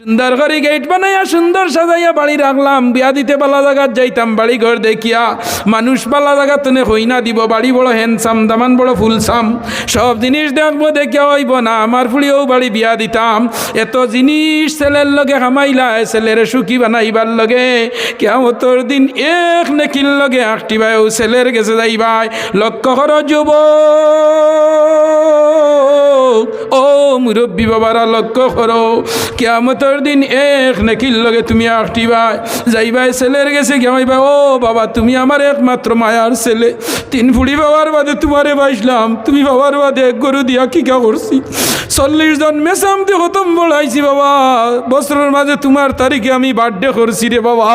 সুন্দর করে গেট বানাইয়া সুন্দর সাজাইয়া বাড়ি রাখলাম। বিয়া দিতে পালা জায়গাত যাইতাম বাড়ি ঘর দেখিয়া। মানুষ পালা জায়গা তনে হইনা দিব, বাড়ি বড় হ্যান্ডসাম দামান বড় ফুলসাম। সব জিনিস দেখব, দেখিয়া হইব না, আমার ফুলিও বাড়ি বিয়া দিতাম। এত জিনিস ছেলের লগে হামাইলায় ছেলের সুখী বানাইবার লগে। কেমতর দিন এক নেকির লগে আঁকটিবায়ও ছেলের গেছে যাইবাই লক্ষ্য কর যুব ও মুরব্বী বাবারা লক্ষ্য করো। কেমতর দিন এক নেকির লগে তুমি আঁকটিবাই যাইবাই ছেলের গেছে কেমাইবা ও বাবা, তুমি আমার একমাত্র মায়ার ছেলে। তিন ফুড়ি বাবার বাদে তোমারে বাইসলাম তুমি বাবার বাদে এক গরু দিয়া কিকা করছি? চল্লিশ জন মেসামতে হতম বড়াইছি বাবা, বছরের মাঝে তোমার তারিখে আমি বার্থডে করছি রে বাবা।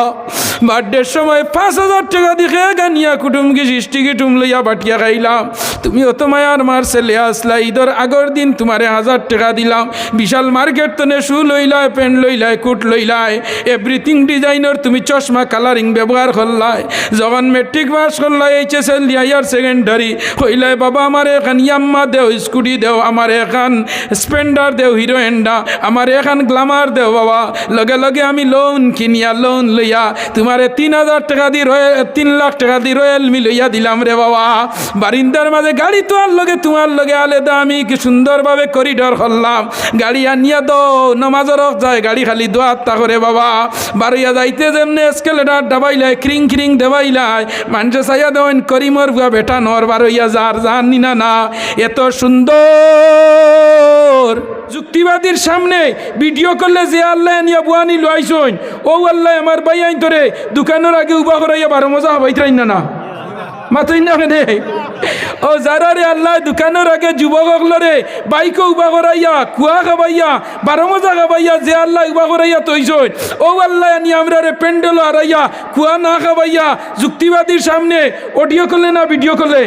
বার্থডের সময় পাঁচ হাজার টাকা দিকে গানিয়া কুটুমকে সৃষ্টি কুটুম লইয়া বাটিয়া খাইলাম। তুমি অত মায়ার মার ছেলে আসলা, ঈদর আগর দিন তোমারে হাজার টাকা দিলাম। বিশাল মার্কেট তনে শু লইলায় প্যান্ট লইলায় কুট লইলায় এভরিথিং ডিজাইনের তুমি চশমা, কালারিং ব্যবহার করলাই। যখন matric pass করলাই H S L higher secondary. হইলাই বাবা, আমার এখান ইয়াম্মা দেও, স্কুটি দেও, আমার এখান স্প্লেন্ডার দেও, হিরো হেন্ডা আমার এখান গ্লামার দেও, বাবা। লগে লগে আমি লোন কিনিয়া লোন লইয়া, তোমারে তিন হাজার টাকা দি রয়ে তিন লাখ টাকা দি রয়েল মি লইয়া দিলাম রে বাবা। বারিন্দার মাঝে গাড়ি তোয়ার লগে, তোমার লগে আলেদা। আমি কি সুন্দরভাবে করিডর করলাম। গাড়ি আনিয়া দো নমাজর যায়, গাড়ি খালি দোয়া তা করে বাবা। বারইয়া যাইতে যেমনি এসকেলেটার ডাবাইলাই ক্রিং ক্রিং দেবাইলাই মানুষে চাইয়া দেওয়েন করিমর বুয়া বেটা নর, বারইয়া যার জানি না না। এত সুন্দর যুক্তিবাদীর সামনে ভিডিও করলে যে আল্লাহ নিয়া বুয়ানি লইছইন ও আল্লাহ আমার ভাই আইন তোরে দোকানের আগে উবা করাইয়া বারো মজা হবাইতাই না না। মাতই না কেনে ও যারা রে আল্লাহ দোকানের আগে যুবকলরে বাইকে উবা করাইয়া কুয়া খাবাইয়া বারো মজা খাবাইয়া যে আল্লাহ উবা করাইয়া তৈছই ও আল্লাহ আনি আমরা রে প্যান্ডেল হারাইয়া কুয়া না খাবাইয়া যুক্তিবাদীর সামনে অডিও করলে না ভিডিও করলে?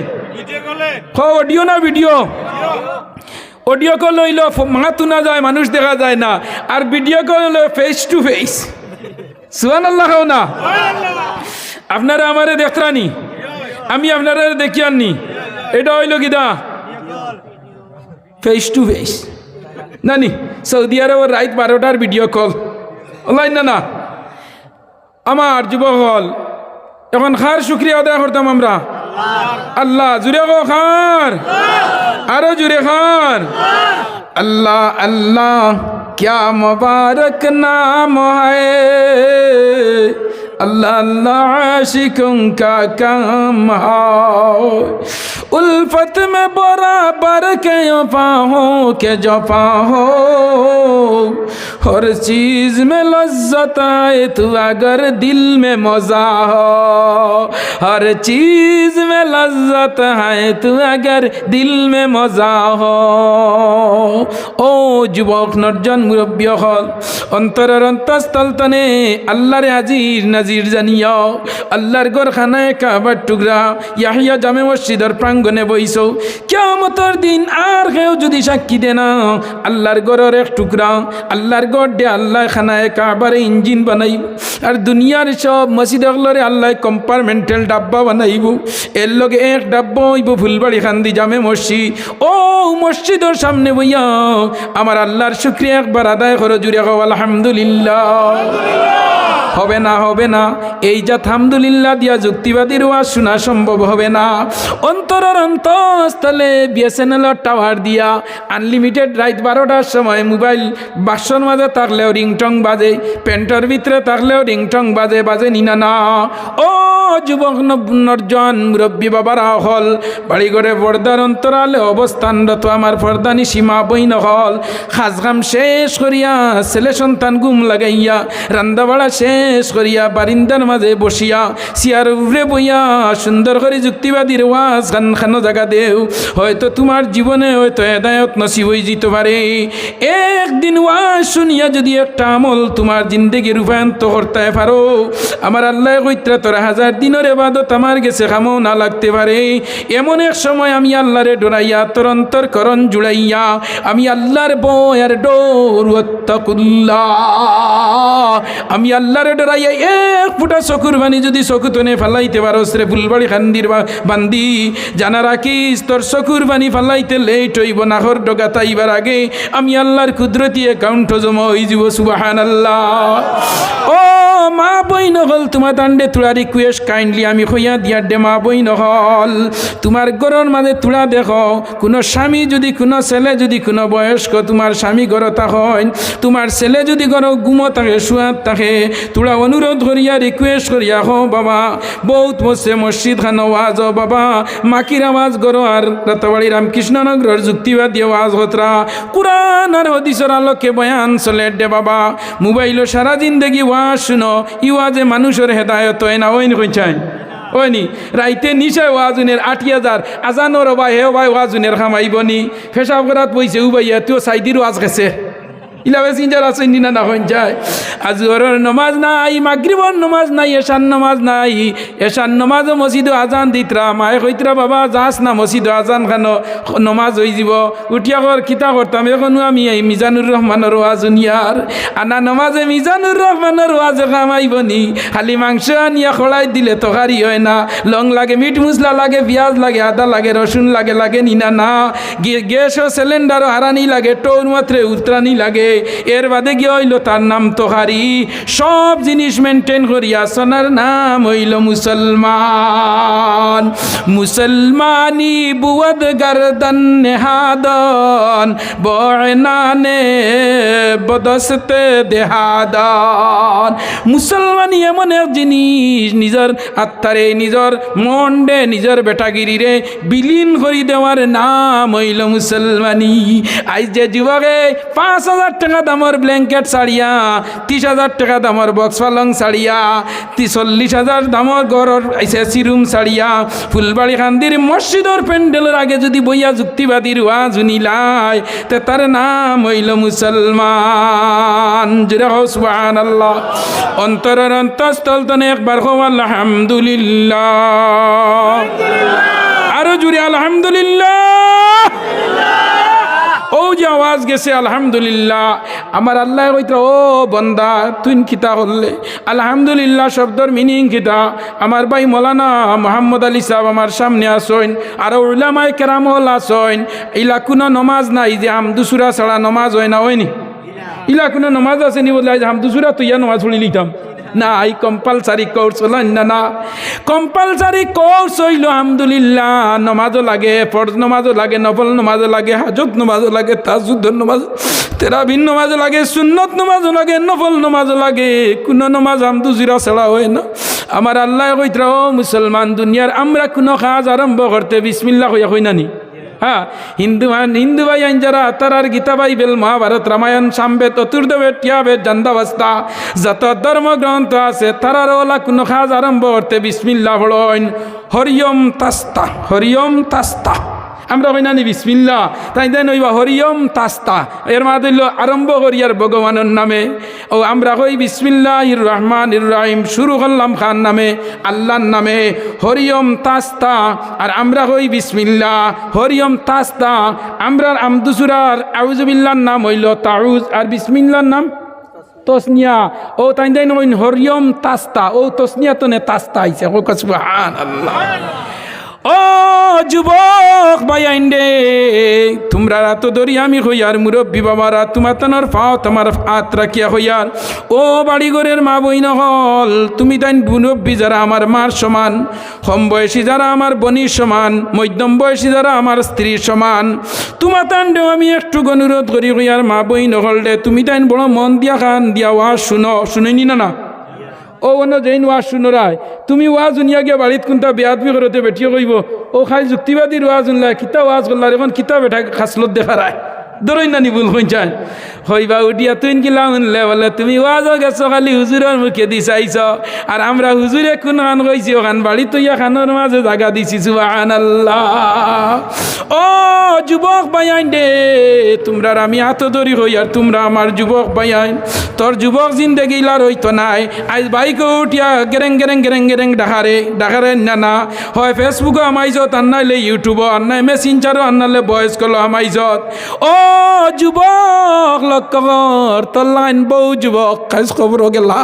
অডিও না ভিডিও অডিও কল হইল মা তুনা যায়, মানুষ দেখা যায় না। আর ভিডিও কল হইল ফেস টু ফেস সুহান আল্লাহ না। আপনারা আমারে দেখরানি? আমি আপনারা দেখি আননি। এটা হইল কিদা ফেস টু ফেস নানি সৌদি আরবের রাত বারোটার ভিডিও কল অনলাইন না না। আমার যুবক হল। এখন খার শুক্রিয়া আদায় করতাম আমরা। আল্লাহ জুড়ে গো খার আরো জুড়ে খার अल्लाह अल्लाह क्या मुबारक नाम है अल्लाह अल्लाह आशिकों का काम है उल्फत में बराबर के हो के जफा हो हर चीज में लज्जत आए तू अगर दिल में मजा हो हर चीज में लज्जत है तू अगर दिल में मजा हो ও যুবক নর্জন মুরব্বী হল অন্তরের অন্তঃস্থল তনে আল্লাহরে হাজির নাজির জানিয়াও আল্লাহর গর খানায় কাবার টুকরা ইয়াহিয়া জামে মসজিদের প্রাঙ্গণে বইস কেমতর দিন আর কেউ যদি সাক্ষী দে না আল্লাহর গরের এক টুকরা আল্লাহর গড় দে আল্লাহ খানায় কাবারে ইঞ্জিন বানাইব। আর দুনিয়ার সব মসজিদ অগলরে আল্লাহ কম্পার্টমেন্টাল ডাব্বা বানাইব। এর লগে এক ডাব্বা হইব ফুলবাড়ি খান্দি জামে মসজিদ। ও মসজিদের সামনে বইয়া আমার আল্লাহর শুক্রিয়া একবার আদায় করো জুড়ে গো, আলহামদুলিল্লাহ। হবে না হবে না। এই যা থামদুলিল্লাহ দিয়া যুক্তিবাদীর ওয়াজ শোনা সম্ভব হবে না। অন্তরের অন্তঃস্থলে বিএসএনএল টাওয়ার দিয়া আনলিমিটেড রাত বারোটার সময় মোবাইল বাসন মাঝে থাকলেও রিংটং বাজে, প্যান্টের ভিতরে থাকলেও রিংটং বাজে বাজে নিনা না ও যুবক নর্জন মুরব্বী বাবারা হল বাড়ি ঘরে পর্দার অন্তরালে অবস্থানরত আমার পর্দানি সীমা বইন হল। খাজগাম শেষ করিয়া ছেলে সন্তান গুম লাগাইয়া রান্দাবাড়া শেষ করিয়া বারিন্দার মাঝে বসিয়া সিয়ার উভরে বইয়া সুন্দর করে যুক্তিবাদীর ওয়াজ খান খানো জায়গা দেও। হয়তো তোমার জীবনে হয়তো হেদায়ত নসিব হয়ে যেতে পারে। একদিন ওয়াজ শুনিয়া যদি একটা আমল তোমার জিন্দগি রূপায়ন্ত করতে পারো, আমার আল্লাহ কইত্রা তোরা হাজার দিনের এবাদত আমার গেছে খামো না লাগতে পারে। এমন এক সময় আমি আল্লাহরে ডোরাইয়া তোর অন্তর করণ জুড়াইয়া আমি আল্লাহর বয়ার ডোর আমি আল্লাহরে আল্লাহরে ডরাইয়া এক ফুটা চকুর বাণী যদি চকু তনে ফালাইতে পারো রে ফুলবাড়ি খান্দির বা বান্দি। জানা রাখিস তোর চকুর বাণী ফালাইতে লেট হইব, নাহর ডগা তাইবার আগে। আমি আল্লাহর কুদরতি অ্যাকাউন্ট জমা হয়ে যাব সুবাহান আল্লাহ ও মা বই নহল তোমার দাণ্ডে তোরা রিকুয়েস্ট কাইন্ডলি আমি হইয়া দিয়া দে মা বই নহল তোমার গরর মাঝে তোরা দেখো, কোনো স্বামী যদি, কোনো ছেলে যদি, কোনো বয়স্ক তোমার স্বামী গরতা হয়, তোমার ছেলে যদি গর গুমো থাকে শুয়াত থাকে তোরা অনুরোধ করিয়া রিকুয়েস্ট করিয়া, হো বাবা, বহুত বসে মসজিদ খান, ওয়াজ, ও বাবা, মাকির আওয়াজ গরো আর রাতাবাড়ি রামকৃষ্ণনগর যুক্তিবাদী ওয়াজ হতরা। কোরআন আর হদিসর আলোকে বয়ান চলে, দে বাবা মোবাইলও সারা জিন্দগি ওয়াজ শুনো ইওয়াজে মানুষের হেদায়ত হয় না ওই কইছাই ওইনি রাইতে নিশায় ওয়াজুনের আটি হাজার, আজানোর ভাই হে ভাই ওয়াজুনের খামাইবনি ফেসাব করাত পইছে উবাইয়া তুই সাইদির ওয়াজ গেছে। ইলাবে সিনজার আছে নিনা না হইন যায়। আজগরের নমাজ নাই, মাগরিবর নমাজ নাই এশান নমাজ নাই। এশান নমাজ মসজিদ আজান দিতরা, মায়ে কইতরা, বাবা, যাস না মসজিদ আজান খান নমাজ হয়ে যাব উঠিয়া কর কিতা করতাম, এখনও আমি এই মিজানুর রহমানের ওয়াজুনিয়ার আনা নমাজে মিজানুর রহমানের ওয়াজে কামাইব নি। খালি মাংস আনিয়া খড়াই দিলে তরকারি হয় না। লং লাগে, মিট মশলা লাগে, পেঁয়াজ লাগে, আদা লাগে, রসুন লাগে লাগে নিনা না গ্যাস ও সিলিন্ডারও হারানি লাগে টৌর মাত্রে উত্তরানি লাগে। এর বাদে গিয়ে হইল তার নাম তোহারি। সব জিনিস মেনটেন করিয়া সোনার নাম হইল মুসলমান। মুসলমানি বুয়দ গরদন নেহাদন বয়নানে বদস্তে দেহাদন। মুসলমানি এমন এক জিনিস, নিজের আত্মারে, নিজের মন্ডে নিজের বেটাগিরিরে বিলীন করি দেওয়ার নাম হইল মুসলমানি। আজ যে যুবকে পাঁচ হাজার টাকা দামর ব্ল্যাঙ্কেট ছাড়িয়া ত্রিশ হাজার টাকা দামর বক্স পালং ছাড়িয়া চল্লিশ হাজার দামর গড়র আইসে সিরুম ছাড়িয়া ফুলবাড়ি খান্দির মসজিদর প্যান্ডেলের আগে যদি বইয়া যুক্তিবাদীর ওয়াজ শুনিলাই তে তার নাম হইল মুসলমান। জুড়ে আল্লাহ অন্তরের অন্তঃস্থল তনে একবার হো আলহামদুলিল্লাহ আরও জুড়ে আলহামদুলিল্লাহ ও যে আওয়াজ গেছে, আলহামদুলিল্লাহ। আমার আল্লাহ কইতরা ও বন্দা, তুই কিতা করলে? আলহামদুলিল্লাহ শব্দর মিনিং কিতা আমার ভাই মৌলানা মোহাম্মদ আলী সাহেব আমার সামনে আসইন, আর উলামায় কেরামল আসইন। ইলা কোনো নমাজ নাই যে হামদুসুরা ছাড়া নমাজ হয় না, হয়নি? ইলা কোনো নমাজ আছে নি আজ হামদুসুরা তুই ইয়া নমাজ পড়ি লিতাম না, এই কম্পালসারি কোর্স হলো না না। কম্পালসারি কোর্স হইল, আলহামদুলিল্লাহ, নমাজও লাগে, ফরজ নমাজও লাগে, নফল নমাজও লাগে, হাজত নমাজও লাগে তাজুদ্দ নমাজ, তেরাবিন নমাজও লাগে, সুন্নত নমাজও লাগে, নফল নমাজও লাগে। কোনো নমাজ হামদুজিরা ছাড়া হয় না। আমার আল্লাহ কইতরা ও মুসলমান দুনিয়ার, আমরা কোনো কাজ আরম্ভ করতে বিসমিল্লা হইয়া হই নানি হ্যাঁ হিন্দু হিন্দু ভাই আইন যারা তারার গীতা বাইবেল মহাভারত রামায়ণ সামবেদ চতুর্দবেদ টিয়াবেদ জান্দাবস্তা যত ধর্মগ্রন্থ আছে তারার ওলা কোনো কাজ আরম্ভ করতে বিসমিল্লা হলইন হরিয়ম তাস্তা হরিয়ম তাস্তা। আমরা কই নানি বিসমিল্লা তাই দেন ওইবা হরিয়ম তাস্তা। এর মা দিল, আরম্ভ করিয়ার ভগবানের নামে। ও আমরা কই বিসমিল্লাহ রহমান ইব্রাহিম শুরু করলাম খান নামে, আল্লাহর নামে। হরিয়ম তাস্তা, আর আমরা কই বিসমিল্লা হরিয়ম তাস্তা আমরা আমদুসুরার আউজুবিল্লার নাম হইল তাউজ, আর বিসমিল্লার নাম তসনিয়া। ও তাই দেন ওই হরিয়ম তাস্তা, ও তসনিয়া তো নে তাস্তা আইছে। ও সুবহান আল্লাহ ও যুবক বাইন দে তোমরা রাত ধরি আমি হইয়ার মুরব্বী বাবারা, তোমার তনর ফাও তোমার হাত রাখিয়া হইয়ার? ও বাড়িঘরের মা বই নহল তুমি তাই মুরব্বী যারা আমার মার সমান, কম বয়সী যারা আমার বনির সমান, মধ্যম বয়সী যারা আমার স্ত্রীর সমান। তোমার তান্ডেও আমি একটু অনুরোধ করি হইয়ার মা বই নহল দে তুমি তাই বড় মন দিয়া খান দিয়া ওয়া শুনো শুনেনি না না। ও অন্য জৈন ওয়াজ শুনরায় তুমি ওয়াজ শুনিয়া গিয়া বাড়িত কোনটা বেয়াদবি করতে বেটিয়ে কইব ও খাই যুক্তিবাদীর ওয়াজ উনলায় কিতা ওয়াজ করলার এখন কিতা বেঠা খাসলত দেখারায় দরই নানি ভুল কইছান হইবা উঠিয়া তুই কিলা শুনলে বলে তুমি ওয়াজ গেছো খালি হুজুরের মুখে দি চাইছ। আর আমরা হুজুরে কোন খান কইছি ওখান বাড়ি তৈয়া খানোর মাঝে জাগা দিছি সুবাহান আল্লাহ ও, যুবক বাইন দে তোমরা আমি হাত ধরি হই আর তোমরা আমার যুবক বাইন তোর যুবক জিন্দগি লার হইতো নাই। আজ বাইকে উঠিয়া গেরেং গেরেং গেরেং গেরেং ডাকারে ডাকারে না না হয় ফেসবুকে আমাইজত আন্নাইলে ইউটিউবও আন্নাই মেসেঞ্জারও আন্নালে ভয়েস কল আমাইজত। ও যুবক লক্ষ্য কর তোর লাইন বউ যুবক খাইজ খবর গেলা।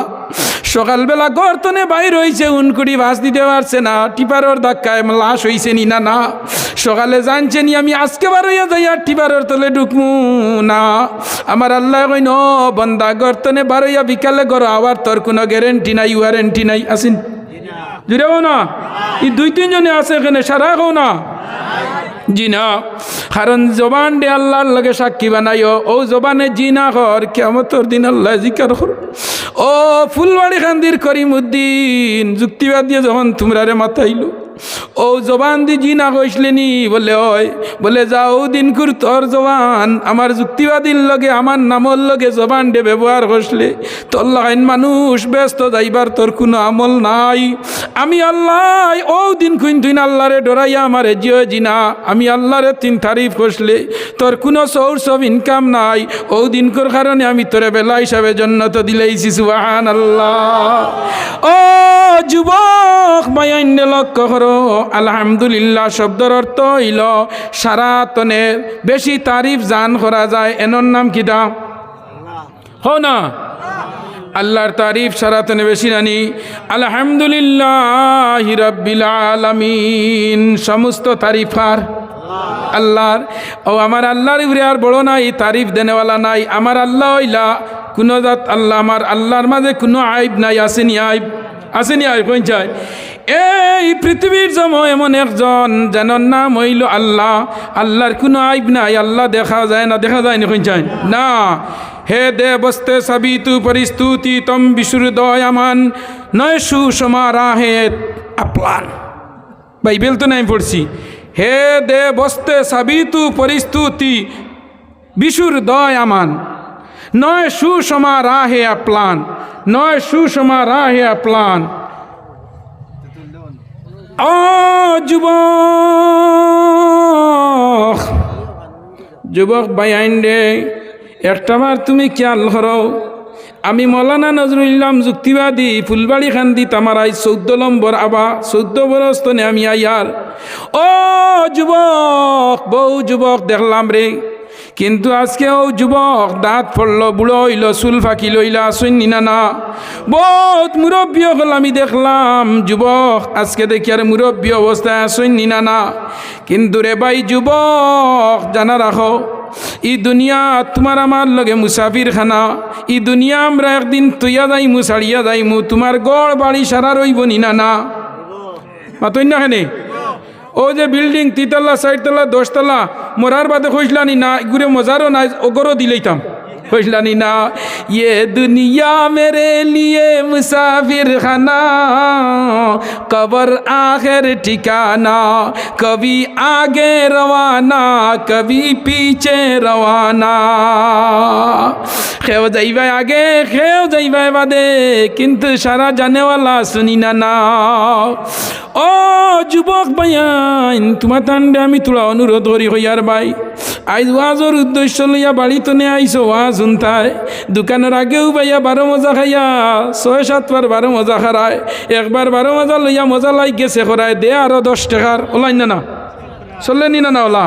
সকালবেলা গর্তনে বাইর হয়েছে উনকুড়ি ভাস দিতে পারছে না টিপারর ধাক্কায় লাশ হয়েছে নি না না। সকালে জানছে নি আমি আজকে বার হইয়া যাই আর টিপারর তলে ঢুকমু না। আমার আল্লাহ কইন বন্দা গর্তনে বার হইয়া বিকালে গর আবার তোর কোনো গ্যারেন্টি নাই ওয়ারেন্টি নাই। আসিন জুড়ে না। এই দুই তিনজনে আছে এখানে সারা কও না। জি না কারণ জবান দে আল্লাহর লগে সাক্ষী বানাইও। ও জবানে জিনা হর কেমতর দিন আল্লাহ জিকার হর ও ফুলবাড়ি খান্দির করিমুদ্দিন যুক্তিবাদ দিয়ে যখন তোমরারে মাথাইলো ও জবান দি জি না কইসলে নি? বলে ওই বলে, যাও দিন কুর তোর জবান। আমার যুক্তিবাদীর লগে, আমার নামর লগে জবান দে ব্যবহার করলে তোর লাগাইন মানুষ ব্যস্ত যাইবার তোর কোনো আমল নাই। আমি আল্লাহ, ও দিন কুইন তুই আল্লাহরে ডরাইয়া আমারে জিও জিনা। আমি আল্লাহরে তিন তারিফ করলে তোর কোনো সোর্স অফ ইনকাম নাই। ও দিনকর কারণে আমি তোরে বেলা হিসাবে জন্নত দিলেইছি সুবাহান আল্লাহ ও যুবক মায়ান্য লক্ষ্য করো। আলহামদুলিল্লাহ, শব্দর অর্থ হইল সারাতনের বেশি তারিফ জান করা যায়। এনর নাম কিটা হো না? আল্লাহর তারিফ সারাতনে বেশি নানি আলহামদুলিল্লাহ হিরব্বিল আলামিন। সমস্ত তারিফার আল্লাহর। ও আমার আল্লাহর উপরে আর বড় নাই, তারিফ দেনেওয়ালা নাই। আমার আল্লাহ হইলা কোনো জাত আল্লাহ, আমার আল্লাহর মাঝে কোনো আইব নাই। আসেনি আইব আসেনি আইব কোন চাই। এই পৃথিবীর জম এমন একজন যেন নাম হইল আল্লাহ। আল্লাহর কোনো আইব নাই, আল্লাহ দেখা যায় না, দেখা যায় না চাই না। হে দে বস্তে সাবিতু পরিস্তুতি, তম বিশুরদয়ামান নয় সুসমারা হে আপলান। বাইবেল তো নাই পড়ছি। হে দে বস্তে সাবিতু পরিস্তুতি বিশুর দয় আমান নয় সুষমা রাহে আপলান, নয় সুষমা রাহে আপলান। যুবক। যুবক বাইন রে একটাবার তুমি খেয়াল করো। আমি মৌলানা নজরুল ইসলাম যুক্তিবাদী ফুলবাড়ি খান্দি তামারাই চৌদ্দ নম্বর আবা, চৌদ্দ বরস্তনে আমি আইয়ার। ও যুবক, বউ যুবক, দেখলাম রে। কিন্তু আজকে ও যুবক দাঁত পড়ল, বুড়ো হইল, চুল ফাঁকি লইলা শুনি না বহুত মুরব্বী হল, আমি দেখলাম, যুবক, আজকে দেখি আর মুরব্বী অবস্থায় শুনি না কিন্তু রে ভাই, যুবক, জানা রাখো, ই দুনিয়া তোমার আমার লগে মুসাফির খানা ই দুনিয়া আমরা একদিন তুইয়া যাইমু, ছাড়িয়া যাইমু, তোমার গড় বাড়ি সারা রইব নি না না মাতই না ও যে বিল্ডিং, তিতলা চারতলা দশতলা মরার বাদে খুঁজলানি, না ঘুরে মজারও নাই ওগরও দিলেইতাম বুঝলানি না ইয়ে দুনিয়া মেরে লিয়ে মুসাফির খানা কবর আখের ঠিকানা, কবি আগে রওয়ানা, কবি পিছে রওয়ানা। খেও যাইবাই আগে, খেও যাইবাই বাদে, কিন্তু সারা জানেওয়ালা শুনি না। না ও যুবক ভাইয়ান তোমার তান্ডে আমি তোলা অনুরোধ করি হইয়ার ভাই। আইজ ওয়াজর উদ্দেশ্য লইয়া বাড়িতে নে আইসো, ওয়াজ শুনতায় দোকানের আগেও ভাইয়া বারো মজা খাইয়া, ছয় সাতবার বারো মজা খারায় একবার বারো মজা লইয়া মজা লাইক গেছে খরায় দে আরও দশ টাকার ওলাই না না। চললে নি ওলা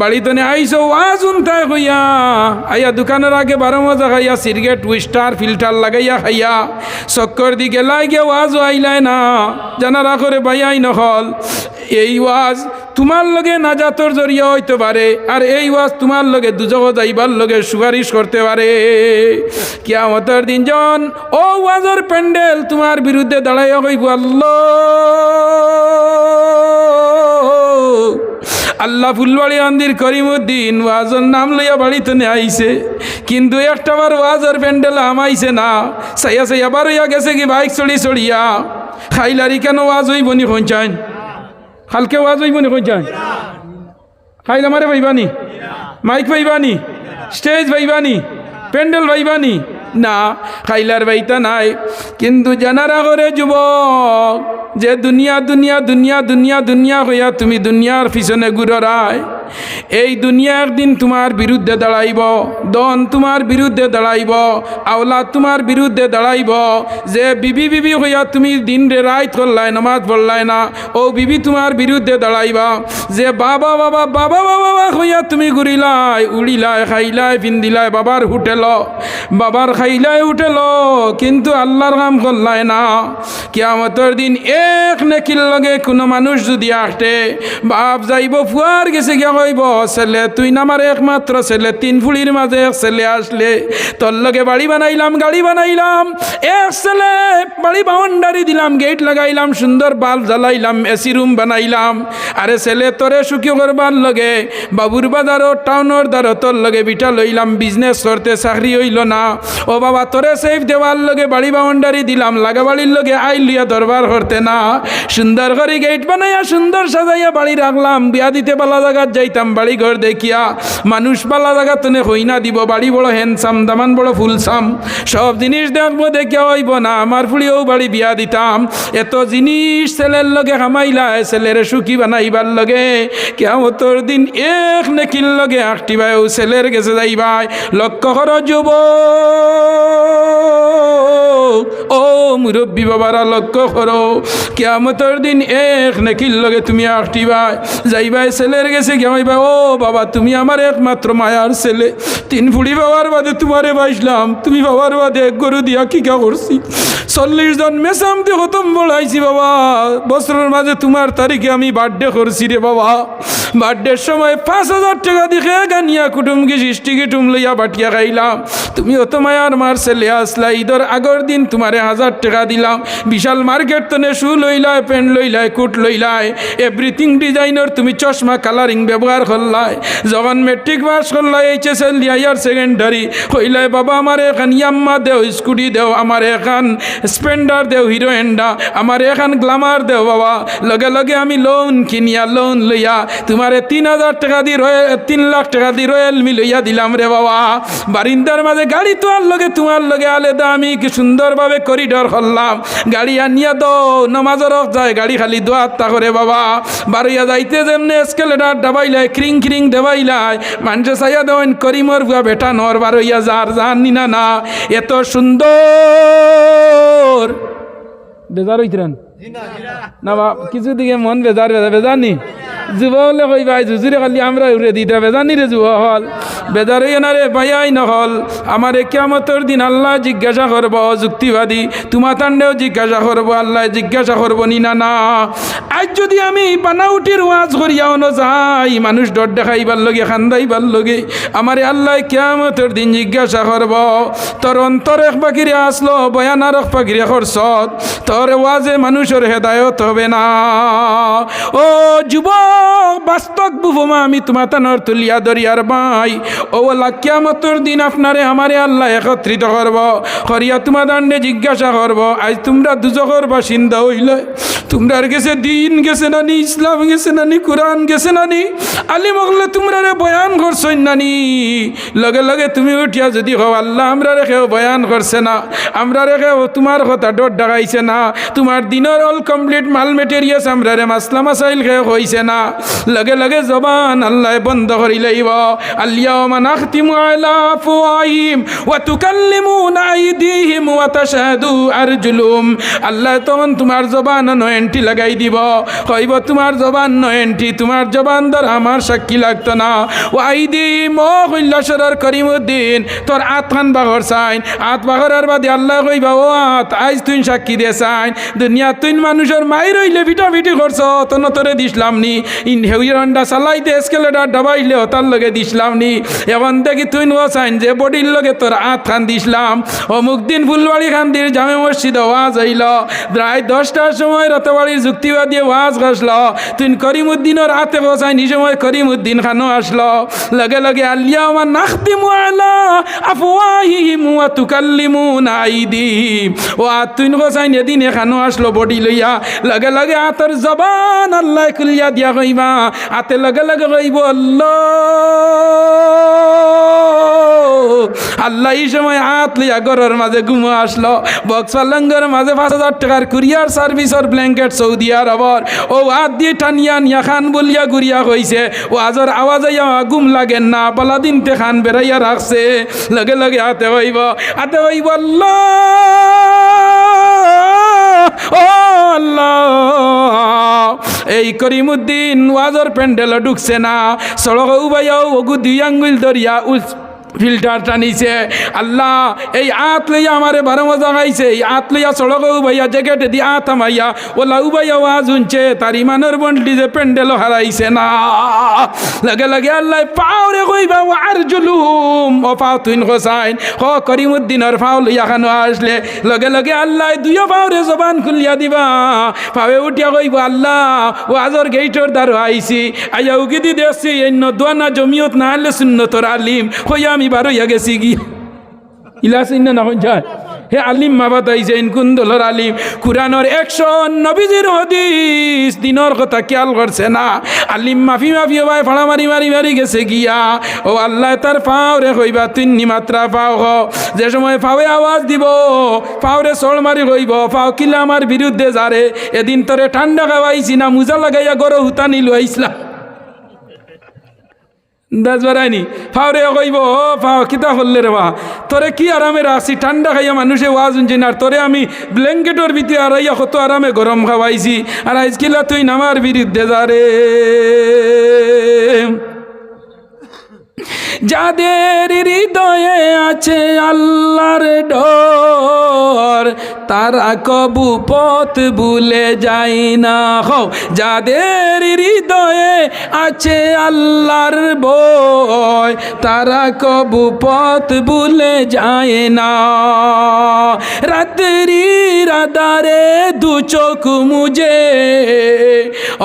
বাড়িতে আইসো ওয়াজ শুনতায় হইয়া। আইয়া দোকানের আগে বারো মজা খাইয়া, সিগারেট উইস্টার ফিল্টার লাগাইয়া খাইয়া, চক্কর দিকে লাগে ওয়াজও আইলাই না। জানারা করে বাইয়াই নহল এই ওয়াজ তোমার লগে নাজাতর জরিয়া হইতে পারে, আর এই ওয়াজ তোমার লগে দুজক যাইবার লগে সুপারিশ করতে পারে। কিয়ামতের দিন জন ও ওয়াজর প্যান্ডেল তোমার বিরুদ্ধে দাঁড়াইয়া কইব, আল্লাহ। আল্লাহ ফুলবাড়ি আন্দির করিমুদ্দিন ওয়াজর নাম লইয়া বাড়িতে আইছে। কিন্তু একটাবার ওয়াজর প্যান্ডেল আমাইছে না। সাইয়া সাইয়া বার হইয়া গেছে কি বাইক চড়ি চড়িয়া। খাইলারি কেন ওয়াজ হইব নি পঞ্চায়েত কালকে ওয়াজ হইব নি পঞ্চায়েত খাইলা মারে ভাইবানি? মাইক ভাইবানি? স্টেজ ভাইবানি? প্যান্ডেল ভাইবানি? না খাইলার বাইতা নাই। কিন্তু জানারা করে যুবক যে দুনিয়া দুনিয়া দুনিয়া দুনিয়া দুনিয়া হইয়া তুমি দুনিয়ার পিছনে ঘুরায় এই দুনিয়া দিন তোমার বিরুদ্ধে দাঁড়াইব দন তোমার বিরুদ্ধে দাঁড়াইব, আওলাদ তোমার বিরুদ্ধে দাঁড়াইব। যে বিবি বিবি হইয়া তুমি দিন রে রাত করলাই, নমাজ পড়লাই না, ও বিবি তোমার বিরুদ্ধে দাঁড়াইবা। যে বাবা বাবা বাবা বাবা বাবা হইয়া তুমি ঘুরিলাই, উড়িলাই, খাইলাই, পিন্দিলাই, বাবার হোটেল। বাবার খাইলাই হোটেল কিন্তু আল্লাহর কাম করলাই না। কিয়ামতর দিন এক নেকির লগে কোনো মানুষ যদি আটে বাপ যাইব, ফুয়ার গেছে গিয়া কইব ছেলে তুই না আমার একমাত্র ছেলে। তিন ফুলির মাঝে এক ছেলে আসলে, তোর লগে বাড়ি বানাইলাম, গাড়ি বানাইলাম। এক ছেলে, বাড়ি বাউন্ডারি দিলাম, গেট লাগাইলাম, সুন্দর বাল্ব জ্বালাইলাম, এসি রুম বানাইলাম। আরে ছেলে, তোরে সুখী করবার লগে, বাবুর বাজারও, টাউনের দ্বারা তোর লগে বিটা লইলাম বিজনেস করতে চাকরি হইল না। ও বাবা, তোরে সেফ দেওয়ার লগে বাড়ি বাউন্ডারি দিলাম লাগা বাড়ির লগে আই লিয়া দরবার করতে না। সুন্দর করে গেট বানাইয়া, সুন্দর সাজাইয়া বাড়ি রাখলাম, বিয়া দিতে পালা জায়গাত যাইতাম বাড়ি ঘর দেখিয়া মানুষ পালা জায়গা তনে হইনা দিব। বাড়ি বড় হ্যান্ডসাম দামান বড় ফুলসাম। সব জিনিস দেখব দেখিয়া হইব না, আমার ফুলিও বাড়ি বিয়া দিতাম। এত জিনিস ছেলের লগে হামাইলা ছেলের সুখী বানাইবার লগে। কেমতর দিন এক নেকির লগে আটটি ভাই ছেলের গেছে যাইবাই লক্ষ্য কর যুব। ও মুরব্বী বাবারা, লক্ষ্য করো। কেমতর দিন এক নেকির লগে তুমি আটটিবাই যাইবাই ছেলের গেছে কেমাইবা ও বাবা, তুমি আমার একমাত্র মায়ার ছেলে। তিন ফুড়ি বাবার বাদে তোমারে বাইসলাম তুমি বাবার বাদে এক গরু দিয়া কিকা করছি। চল্লিশ জন মেসামতে খতম বড়াইছি বাবা। বছরের মাঝে তোমার তারিখে আমি বার্থডে করছি রে বাবা। বার্থডের সময় পাঁচ হাজার টাকা দিকে গানিয়া কুটুমকে সৃষ্টি কুটুম লইয়া বাটিয়া খাইলাম। তুমি অত মায়ার মার ছেলে আসলা। ঈদর আগর দিন তোমারে হাজার টাকা দিলাম। বিশাল মার্কেট তনে শু লইলায় পেন লইলায়, কুট লইলায়। এভরিথিং ডিজাইনের তুমি চশমা, কালারিং ব্যবহার করলাই। যখন matric pass করলাই H S L higher secondary কইলাই, বাবা, আমার এখান ইয়াম্মা দেও, স্কুটি দেও, আমার এখান স্পেন্ডার দেও হিরো এন্ডা আমার এখান গ্লামার দেও, বাবা। লগে লগে আমি লোন কিনিয়া লোন লইয়া তোমারে তিন হাজার টাকা দি রয়েল তিন লাখ টাকা দি রয়েল মি লইয়া দিলাম রে, বাবা। বারিন্দার মাঝে গাড়ি তোয়ার লগে, তোমার লগে আলাদা আমি কি সুন্দরভাবে করিডর করলাম। গাড়ি আনিয়া দো নমাজর যায় গাড়ি খালি দোয়াত তা করে, বাবা। বারইয়া যাইতে যেমনে এসকেলেটার ডাবাইলাই ক্রিং ক্রিং দেবাইলাই মানুষে চাইয়া দেওয়েন করিমর বুয়া বেটা নর বারইয়া যার যার না না। এত সুন্দর। বেজার হইতেন না বা কিছু দিকে মন বেজার বেজার বেজার নি? যুব হলে কই ভাই জুজুরে খালি আমরা উড়ে দিতে বেজার নি রে যুব হল। বেজার হইয়া না রে ভাইয়াই নহল আমার কেমতর দিন আল্লাহ জিজ্ঞাসা করব যুক্তিবাদী, তোমার তান্ডেও জিজ্ঞাসা করব, আল্লাহ জিজ্ঞাসা করব নি না না। আজ যদি আমি বানাউটির ওয়াজ করিয়াও ন যাই মানুষ ডর দেখাইবার লগে, খান্দাইবার লগে, আমারে আল্লাহ কেমতর দিন জিজ্ঞাসা করব, তোর অন্তর এক পাখিরে আসলো, বয়ান আর এক পাখিরে খরচত, তোর ওয়াজে মানুষের হেদায়ত হবে না। ও যুবক! বাস্তব বুভমা আমি তোমার তানর তুলিয়া দরিয়ার বাই। ও লাকিয়ামতর দিন আপনারে আমারে আল্লাহ একত্রিত করব, করিয়া তোমার দাণ্ডে জিজ্ঞাসা করব, আজ তোমরা দুজকর বাসিন্দা হইলে, তোমরার গেছে দিন, গেছে নানি ইসলাম, গেছে নানি কোরআন, গেছে নানি আলি মগলে তোমরা বয়ান করছই নানি। লগে লগে তুমি উঠিয়া যদি হও আল্লাহ আমরা রেখেও বয়ান করছে না আমরা রেখেও তোমার কথা ডর ডাকাইছে না, তোমার দিনের অল কমপ্লিট মাল মেটেরিয়াস আমরা রে মাসলা মাসাইল হইছে না। লগে লগে জবান আল্লাহ বন্ধ করি লইব আলিয়াউমা নাখতিমু আলা ফুয়াইহিম ওয়া তুকাল্লিমুনা আইদিহিম ওয়া তাশহাদু আরজুলুম আল্লাহ তখন তোমার জবান নয়নটি লাগাই দিব কইব তোমার জবান নয়নটি তোমার জবান ধর আমার সাক্ষী লাগতো না ও আইদি মো কৈলাসরের করিমুদ্দিন, তোর আত খান বাঘর চাইন আত বাঘরের বাদে আল্লাহ কইবা, ও আত, আইজ তুই সাক্ষী দে চাইন দুনিয়া তুই মানুষের মাই রইলে ভিটা ভিটি করছ তন তোরে দিসলাম নি। ইন হেউরন্ডা চালাই দে স্কেলেটার ডাবাইলে তার লগে দিসলাম নি। এখন দেখি তুই নো যে বডির লগে তোর আত খান দিসলাম। অমুক দিন ফুলবাড়ি খান্দির জামে মসজিদ ওয়াজ হইল। প্রায় দশটার সময় রতবাড়ির যুক্তিবাদী ওয়াজ গসল তুই করিমুদ্দিনের হাতে বসাই নি সময় করিমুদ্দিন খানো আসলো। লগে লগে আলিয়া আমার নাখতিমু আলা আফওয়াহিহিম ওয়া তুকাল্লিমুনা আইদিহিম ও তুই বসাই এদিন এখানো আসলো বডি লইয়া। লগে লগে আতর জবান আল্লাহ খুলিয়া দিয়া কইবা আতে লগে লগে কইব আল্লাহ। এই সময় হাত লিয়া ঘরের মাঝে ঘুমো আসলো। বক্সালঙ্গের মাঝে পাঁচ হাজার টাকার কুরিয়ার সার্ভিসর ব্ল্যাঙ্কেট সৌদি আরবর ও হাত দিয়ে টানিয়া নিয়া খান বলিয়া গুড়িয়া হইছে। ও আজর আওয়াজ ঘুম লাগে না, পালা দিনতে খান বেড়াইয়া রাখছে। লগে লগে হাতে হইব হাতে হইব আল্লাহ। আল্লাহ এই করিমুদ্দিন ওয়াজর প্যান্ডেল ঢুকছে না। সড়ক উবাইয়াও ওগু দুই আঙ্গুল ধরিয়া উস ফিল্টার টানিছে আল্লাহ, এই আত লইয়া আমারে বারো মজা গাইছে এই আত লইয়া সড়ক উবাইয়া জ্যাকেটে দিয়ে আত আমাইয়া। ওলা উবাইয়া ওয়াজ উনছে তার ইমানের বন্ডি যে প্যান্ডেল হারাইছে না। লগে লগে আল্লাহ, পাওরে কইবা আর জুলুম ও পাও তুইন হোসাইন হ করিমুদ্দিনের পাও লইয়া খানো আসলে? লগে লগে আল্লাহ, দুইও পাওরে জবান খুলিয়া দিবা। পাবে উঠিয়া কইব, আল্লাহ, ও আজর গেইটর দ্বারো আইছি আইয়া উকি দি দেখছি অন্য দোয়ানা জমিয়ত না হলে সুন্নতর আলিম। হইয়া আমি বারো ইয়া গেছি কি ইলাসিন না হন যায়। হে আলিম মাবাত আইছে ইনকুন্দলর আলিম। কুরানোর একশো নবীজির হদিস। দিনর কথা খেয়াল করছে না। আলিম মাফি মাফি ভাই ফাড়া মারি মারি মারি গেছে গিয়া। ও আল্লাহ তার পাও রে কইবা, তিন্নি মাত্রা পাও হ। যে সময় পাওয়ে আওয়াজ দিব পাওরে চড় মারি কইব পাও কিলা আমার বিরুদ্ধে যারে। এদিন তোরে ঠান্ডা খাওয়াইছি না, মুজা লাগাইয়া গরো হুতানি লইছিলাম। দাস ফাওরে কইব, ও ফাও, কিতা হল্লে রে বা? তোরে কি আরামে আসি ঠান্ডা খাইয়া মানুষে ওয়াজ উনছি না। তোরে আমি ব্ল্যাঙ্কেটর ভিতরে আড়াইয়া কত আরামে গরম খাওয়াইছি। আর আজকিলা তুই নামার বিরুদ্ধে যা রে। যাদের হৃদয়ে আছে আল্লাহর ডর, তারা কবু পথ ভুলে যায় না। হো যাদের হৃদয়ে আছে আল্লাহর বয় তারা কবু পথ ভুলে যায় না। রাত্রি রাদারে দু চোখ মুজে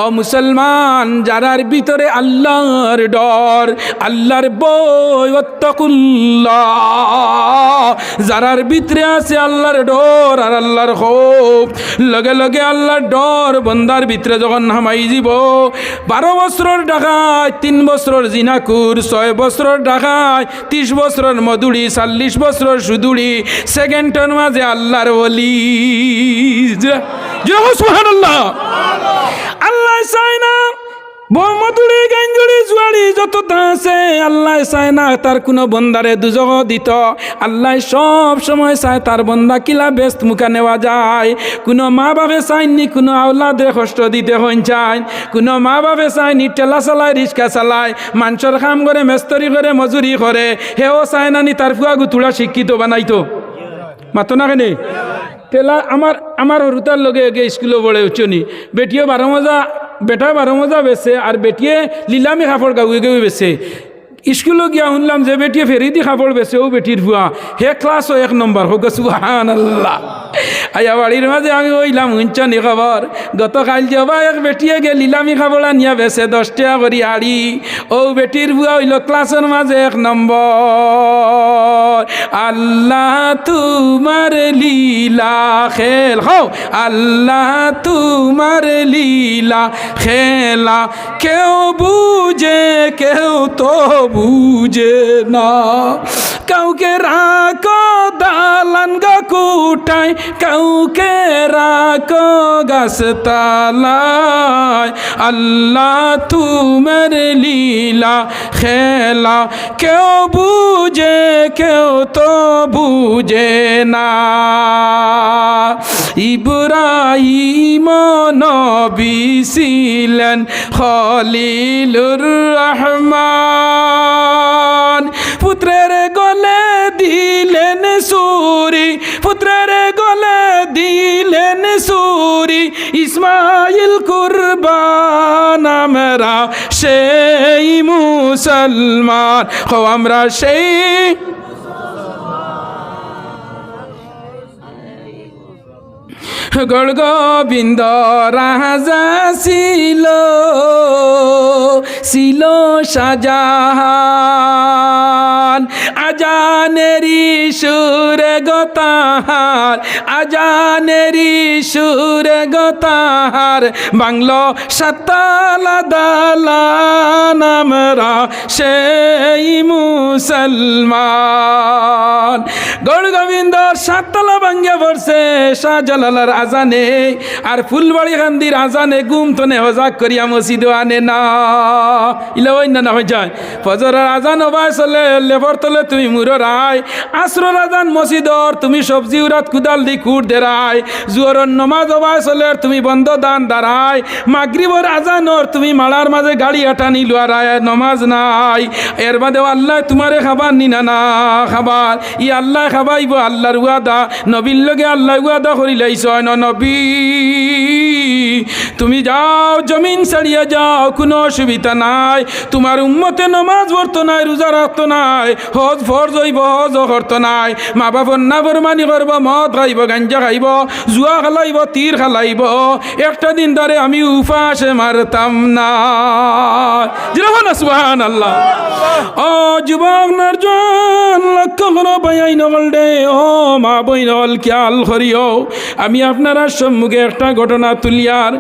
ও মুসলমান, যারার ভিতরে আল্লাহর ডর আল্লাহর বই যারার ভিতরে আছে আল্লাহর ডর আর আল্লাহর খোপ। লগে লগে আল্লাহর ডর বন্দার ভিতরে যখন নামাই যাব বারো বছরের ডাকায়, তিন বছরের জিনাকুর, ছয় বছরের ডাকায়, ত্রিশ বছরের মধুরি চাল্লিশ বছরের সুদুরি সেকেন্ডের মাঝে আল্লাহর বলি আল্লাহ চায় না মধুরি গাঞ্জুরি জুয়ারি যত আছে, আল্লাহ চায় না তার কোনো বন্দারে দুজগ দিত। আল্লাহ সব সময় চায় তার বন্দা কিলা ব্যস্ত মুখা নেওয়া যায়। কোনো মা বাপে চায়নি কোনো আওলাদে কষ্ট দিতে হইন চায় কোনো মা বাপে চায়নি ঠেলা চালায় রিক্সা চালায় মানুষের কাম করে মেস্তরি করে মজুরি করে হেও চায় নানি তার ফুয়া গুতুড়া শিক্ষিত বানাইতো। মাতো না কেনে? তেলা আমার আমার হরুতার লগে স্কুলে পড়ে উচ্চনি বেটিও বারো মজা বেটা বারো মজা বেছে আর বেটিয়ে লিলামি কাপড় গাউয়ে গাউয়ে বেছে স্কুলে গিয়া শুনলাম যে বেটিয়ে ফেরি দি কাপড় বেছে ও বেটির ভুয়া হে ক্লাসও এক নম্বর হোক সুহান আল্লাহ আয়া বাড়ির মাঝে আমি ওইলাম উঞ্চনি খবর গতকাল যাবা এক বেটিয়ে গে লিলামি কাপড় আনিয়া বেছে দশ টাকা করি আড়ি ও বেটির ভুয়া হইল ক্লাসের মাঝে এক নম্বর আল্লাহ তোমার লীলা খেল। হও, আল্লাহ তোমার লীলা খেলা। কেউ বুঝে কেউ তো বুঝে না। কাউকে রাখো কুটায় কাউকে রাখো গাছ তালায় আল্লাহ তুমের লীলা, খেলা, কেউ বুঝে, কেউ তো বুঝে না। ইব্রাহিম নবী ছিলেন খলিলুর রহমান। পুত্রের সুরি পুত্রের গলে দিলেন সুরি ইসমাইল কুরবান আমরা সেই মুসলমান হো আমরা সেই গড় গোবিন্দ রাজা ছিল ছিল সাজাহান আজানেরি সুরে গতাহার, আজানেরি সুরে গতাহার। বাংলো সাতালা দালান আমরা সেই মুসলমান। গৌর গোবিন্দর সাততলা ভাঙ্গে পড়ছে, শাহজালালার আজানে। আর ফুলবাড়ি খান্দির আজানে গুম তো নেহজাক করিয়া মসজিদ আনে না। ইলে ওই না না হয়ে যায়। ফজরের আজান হবাই চলে লেবর তলে তুমি মুরো রায়। আসর আজান মসজিদর তুমি সবজি উরাত কুদাল দি কুট দেরায়। জুয়রর নমাজ হবাই চলে তুমি বন্ধ দান দাঁড়ায়। মাগরিবর আজানর তুমি মালার মাঝে গাড়ি আটানি লুয়ারায় নমাজ নাই। এর বাদেও আল্লাহ তোমারে খাবার নিনা না খাবার। ই আল্লাহ খাবাইব আল্লাহর উয়াদা নবীর লগে আল্লাহ উয়াদা করিলাইছ ন নবী। তুমি যাও, জমিন ছাড়িয়ে যাও, কোনো অসুবিধা নাই। তোমার উম্মতে নমাজ পড়তো নাই, রোজা রাখতো নাই, হজ ফরজ হইব, হজ করতো নাই। মা বাবার না বরমানি করব, মদ খাইব, গাঞ্জা খাইব, জুয়া খালাইব, তীর খালাইব। একটা দিন ধরে আমি উপাসে মারতাম না। সুহান আল্লাহ ও যুবক, নরজন, লক্ষ্য করো নগল দে ও মা বই নগল খেয়াল করিও। আমি আপনারা সম্মুখে একটা ঘটনা তুলিয়ার।